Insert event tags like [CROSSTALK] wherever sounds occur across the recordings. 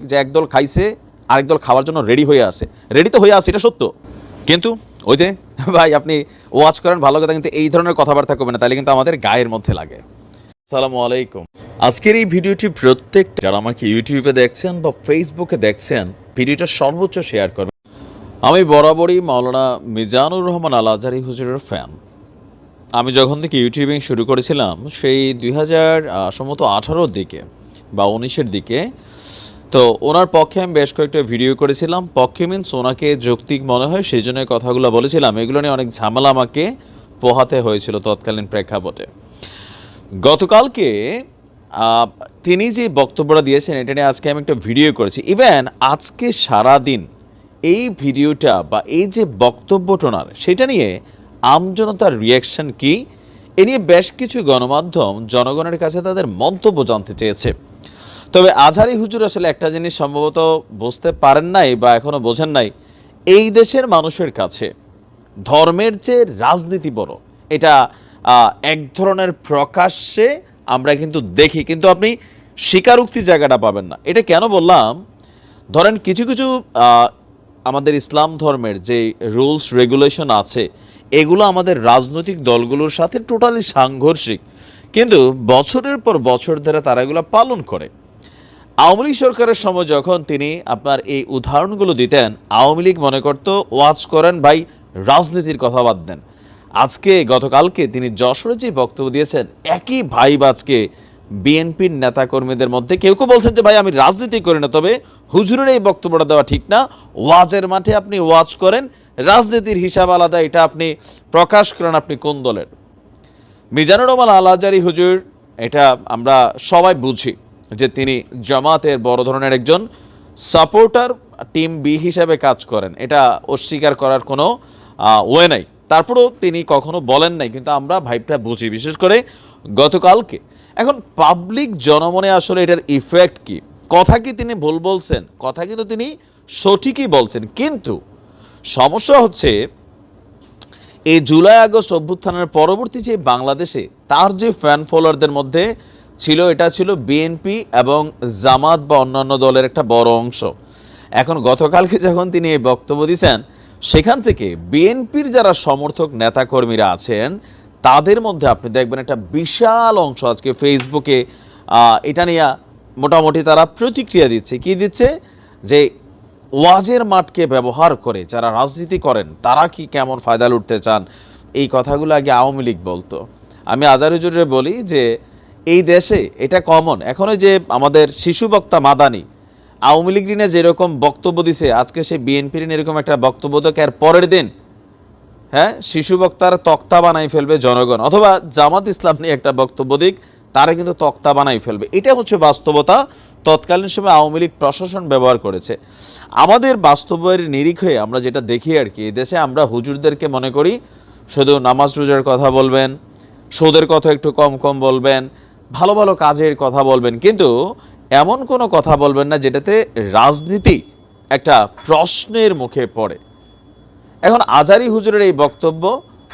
যে একদল খাইছে, আরেক দল খাওয়ার জন্য রেডি হয়ে আছে। রেডি তো হয়ে আছে, এটা সত্য। কিন্তু ওই যে, [LAUGHS] ভাই, আপনি ওয়াচ করেন, ভালো কথা, কিন্তু এই ধরনের কথাবার্তা করবেন না, তাহলে কিন্তু আমাদের গায়ের মধ্যে লাগে। সালামু আলাইকুম। আজকের এই ভিডিওটি প্রত্যেক যারা আমাকে ইউটিউবে দেখছেন বা ফেসবুকে দেখছেন, ভিডিওটা সর্বোচ্চ শেয়ার করবেন। আমি বরাবরই মাওলানা মিজানুর রহমান আল আজহারি হুজুরের ফ্যান আমি যখন থেকে ইউটিউবিং শুরু করেছিলাম, সেই দুই হাজার সম্ভবত আঠারোর দিকে বা উনিশের দিকে তো ওনার পক্ষে আমি বেশ কয়েকটা ভিডিও করেছিলাম। পক্ষে মিনস ওনাকে যৌক্তিক মনে হয়, সেই জন্য কথাগুলো বলেছিলাম। এগুলো নিয়ে অনেক ঝামেলা আমাকে পোহাতে হয়েছিল তৎকালীন প্রেক্ষাপটে। গতকালকে তিনি যে বক্তব্যটা দিয়েছেন, এটা নিয়ে আজকে আমি একটা ভিডিও করেছি। ইভেন আজকে সারাদিন এই ভিডিওটা বা এই যে বক্তব্যটা ওনার, সেটা নিয়ে আমজনতার রিয়াকশন কি? এ নিয়ে বেশ কিছু গণমাধ্যম জনগণের কাছে তাদের মন্তব্য জানতে চেয়েছে। তবে আজহারি হুজুর আসলে একটা জিনিস সম্ভবত বুঝতে পারেন নাই বা এখনও বোঝেন নাই, এই দেশের মানুষের কাছে ধর্মের যে রাজনীতি বড়। এটা এক ধরনের প্রকাশ্যে আমরা কিন্তু দেখি, কিন্তু আপনি স্বীকারোক্তি জায়গাটা পাবেন না। এটা কেন বললাম? ধরেন কিছু কিছু আমাদের ইসলাম ধর্মের যে রুলস, রেগুলেশন আছে, এগুলো আমাদের রাজনৈতিক দলগুলোর সাথে টোটালি সাংঘর্ষিক। কিন্তু বছরের পর বছর ধরে তারা এগুলো পালন করে। আওয়ামী লীগ সরকারের সময় যখন তিনি আপনার এই উদাহরণগুলো দিতেন, আওয়ামী লীগ মনে করত, ওয়াজ করেন ভাই, রাজনীতির কথা বাদ দেন। আজকে গতকালকে তিনি যশোরে যে বক্তব্য দিয়েছেন, একই ভাই আজকে বিএনপির নেতাকর্মীদের মধ্যে। কেউ কেউ বলছেন যে, ভাই, আমি রাজনীতি করি না। তবে হুজুরের এই বক্তব্যটা দেওয়া ঠিক না। ওয়াজের মাঠে আপনি ওয়াজ করেন, রাজনীতির হিসাব আলাদা, এটা আপনি প্রকাশ করেন আপনি কোন দলের? মিজানুর রহমান আল আজারি হুজুর, এটা আমরা সবাই বুঝি। যে তিনি জামাতের বড় ধরনের একজন সাপোর্টার টিম বি হিসাবে কাজ করেন। এটা অস্বীকার করার কোনো ওয়ে নাই। তারপরেও তিনি কখনো বলেন নাই, কিন্তু আমরা ভাইবটা বুঝি, বিশেষ করে গতকালকে। এখন পাবলিক জনমনে আসলে এটার ইফেক্ট কি? কথা কি তিনি ভুল বলছেন? কথা কিন্তু তিনি সঠিকই বলছেন। কিন্তু সমস্যা হচ্ছে, এই জুলাই আগস্ট অভ্যুত্থানের পরবর্তী যে বাংলাদেশে, তার যে ফ্যান ফলোয়ারদের মধ্যে ছিল, এটা ছিল বিএনপি এবং জামাত বা অন্যান্য দলের একটা বড় অংশ। এখন গতকালকে যখন তিনি এই বক্তব্য দিয়েছেন সেখান থেকে বিএনপির যারা সমর্থক নেতাকর্মীরা আছেন, তাদের মধ্যে আপনি দেখবেন একটা বিশাল অংশ আজকে ফেসবুকে এটা নিয়ে মোটামুটি তারা প্রতিক্রিয়া দিচ্ছে। কি দিচ্ছে? যে ওয়াজের মাঠকে ব্যবহার করে যারা রাজনীতি করেন, তারা কি কেমন ফায়দা লুটতে চান? এই কথাগুলো আগে আওয়ামী লীগ বলতো। আমি আজারুজুরে বলি যে এই দেশে এটা কমন এখন ওই যে আমাদের শিশু বক্তা মাদানি, আওয়ামী লীগ নিয়ে যেরকম বক্তব্য দিছে, আজকে সে বিএনপির এরকম একটা বক্তব্য তো এর পরের দিন হ্যাঁ শিশু বক্তার তক্তা বানাই ফেলবে জনগণ। অথবা জামাত ইসলাম নিয়ে একটা বক্তব্য দিক, তারা কিন্তু তক্তা বানাই ফেলবে। এটা হচ্ছে বাস্তবতা। তৎকালীন সময় আওয়ামী লীগ প্রশাসন ব্যবহার করেছে। আমাদের বাস্তবের নিরিখে আমরা যেটা দেখি আর কি দেশে আমরা হুজুরদেরকে মনে করি, শুধু নামাজ রোজার কথা বলবেন, সুদের কথা একটু কম কম বলবেন ভালো ভালো কাজের কথা বলবেন, কিন্তু এমন কোনো কথা বলবেন না যেটাতে রাজনীতি একটা প্রশ্নের মুখে পড়ে। এখন আজারি হুজুরের এই বক্তব্য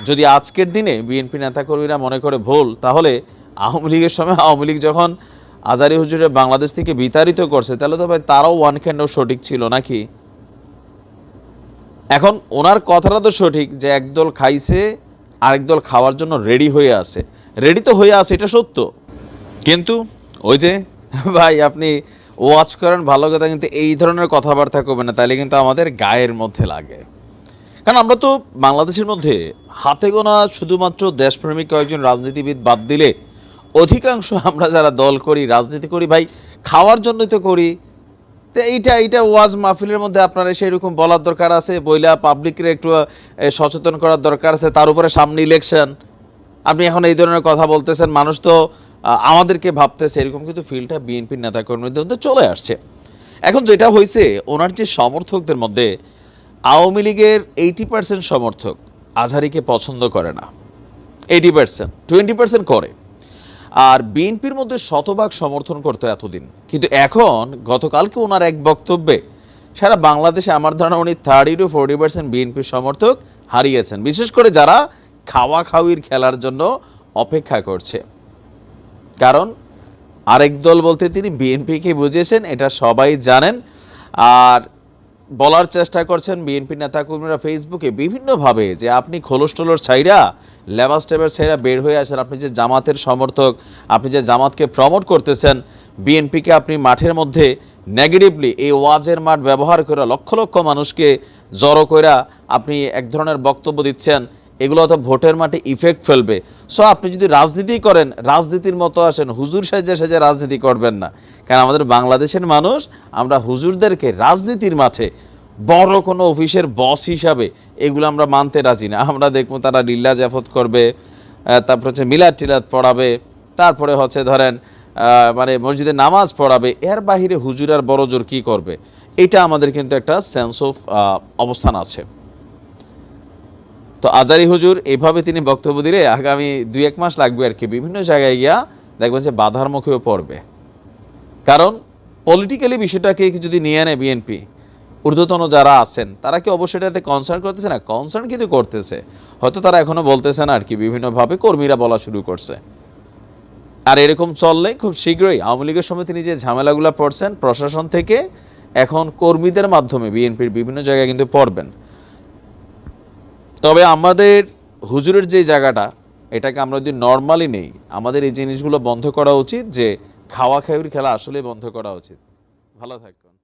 যদি আজকের দিনে বিএনপি নেতাকর্মীরা মনে করে ভুল, তাহলে আওয়ামী লীগের সময় আওয়ামী লীগ যখন আজারি হুজুরের বাংলাদেশ থেকে বিতাড়িত করছে, তাহলে তো ভাই তারাও ওয়ান ক্যান্ডও সঠিক ছিল নাকি? এখন ওনার কথাটা তো সঠিক যে একদল খাইছে, আরেক দল খাওয়ার জন্য রেডি হয়ে আছে। রেডি তো হয়ে আছে, এটা সত্য। কিন্তু ওই যে, ভাই, আপনি ওয়াচ করেন, ভালো কথা, কিন্তু এই ধরনের কথাবার্তা করবে না তাহলে কিন্তু আমাদের গায়ের মধ্যে লাগে। কারণ আমরা তো বাংলাদেশের মধ্যে হাতে গোনা শুধুমাত্র দেশপ্রেমিক কয়েকজন রাজনীতিবিদ বাদ দিলে অধিকাংশ আমরা যারা দল করি, রাজনীতি করি, ভাই, খাওয়ার জন্যই তো করি। তো এইটা এইটা ওয়াজ মাহফিলের মধ্যে আপনারা সেরকম বলার দরকার আছে, বইলা পাবলিকের একটু সচেতন করার দরকার আছে, তার উপরে সামনে ইলেকশন আপনি এখন এই ধরনের কথা বলতেছেন, মানুষ তো আমাদেরকে ভাবতেছে এরকম কিন্তু ফিল্ডটা বিএনপির নেতাকর্মীদের মধ্যে চলে আসছে। এখন যেটা হয়েছে, ওনার যে সমর্থকদের মধ্যে আওয়ামী লীগের এইটি পার্সেন্ট সমর্থক আজহারিকে পছন্দ করে না। এইটি পার্সেন্ট টোয়েন্টি পার্সেন্ট করে। আর বিএনপির মধ্যে শতভাগ সমর্থন করতো এতদিন। কিন্তু এখন গতকালকে ওনার এক বক্তব্যে সারা বাংলাদেশে আমার ধারণা উনি থার্টি টু ফোর্টি পার্সেন্ট বিএনপির সমর্থক হারিয়েছেন। বিশেষ করে যারা খাওয়া খাওয়ির খেলার জন্য অপেক্ষা করছে। কারণ আরেক দল বলতে তিনি বিএনপিকে বুঝিয়েছেন, এটা সবাই জানেন। আর বলার চেষ্টা করছেন বিএনপি নেতাকর্মীরা ফেসবুকে বিভিন্নভাবে যে আপনি খোলস টোলস ছাইরা লেবাস টেবের ছাইরা বের হয়ে আসেন, আপনি যে জামাতের সমর্থক, আপনি যে জামাতকে প্রমোট করতেছেন, বিএনপিকে আপনি মাঠের মধ্যে নেগেটিভলি এই ওয়াজের মাঠ ব্যবহার করে লক্ষ লক্ষ মানুষকে জড়ো কইরা আপনি এক ধরনের বক্তব্য দিচ্ছেন। এগুলো তো ভোটের মাঠে ইফেক্ট ফেলবে। সো আপনি যদি রাজনীতি করেন, রাজনীতির মতো আসেন, হুজুর সাজে সাজে রাজনীতি করবেন না। কারণ আমাদের বাংলাদেশের মানুষ, আমরা হুজুরদেরকে রাজনীতির মাঠে বড় কোনো অফিসের বস হিসাবে এগুলো আমরা মানতে রাজি না। আমরা দেখব তারা লিল্লা জাফত করবে তারপর হচ্ছে মিলাদ টিলাদ পড়াবে, তারপরে হচ্ছে ধরেন মানে মসজিদে নামাজ পড়াবে, এর বাহিরে হুজুর আর বড় জোর কী করবে? এটা আমাদের কিন্তু একটা সেন্স অফ অবস্থান আছে। তো আজারি হুজুর এইভাবে তিনি বক্তব্য দিলে আগামী দুই এক মাস লাগবে আর কি। বিভিন্ন জায়গায় গিয়া দেখবেন যে বাধার মুখেও পড়বে। কারণ পলিটিক্যালি বিষয়টাকে যদি নিয়ে নেয় বিএনপি ঊর্ধ্বতন যারা আছেন, তারা কি অবশ্যই এটাতে কনসার্ন করতেছে? না কনসার্ন কিন্তু করতেছে। হয়তো তারা এখনও বলতেছে না আর কি, বিভিন্নভাবে কর্মীরা বলা শুরু করছে। আর এরকম চললে খুব শীঘ্রই আওয়ামী লীগের সময় তিনি যে ঝামেলাগুলো পড়ছেন, প্রশাসন থেকে এখন কর্মীদের মাধ্যমে বিএনপির বিভিন্ন জায়গায় কিন্তু পড়বেন। তবে আমাদের হুজুরের যে জায়গাটা, এটাকে আমরা যদি নর্মালি নেই, আমাদের এই জিনিসগুলো বন্ধ করা উচিত যে খাওয়া খাওয়ির খেলা আসলে বন্ধ করা উচিত। ভালো থাকুন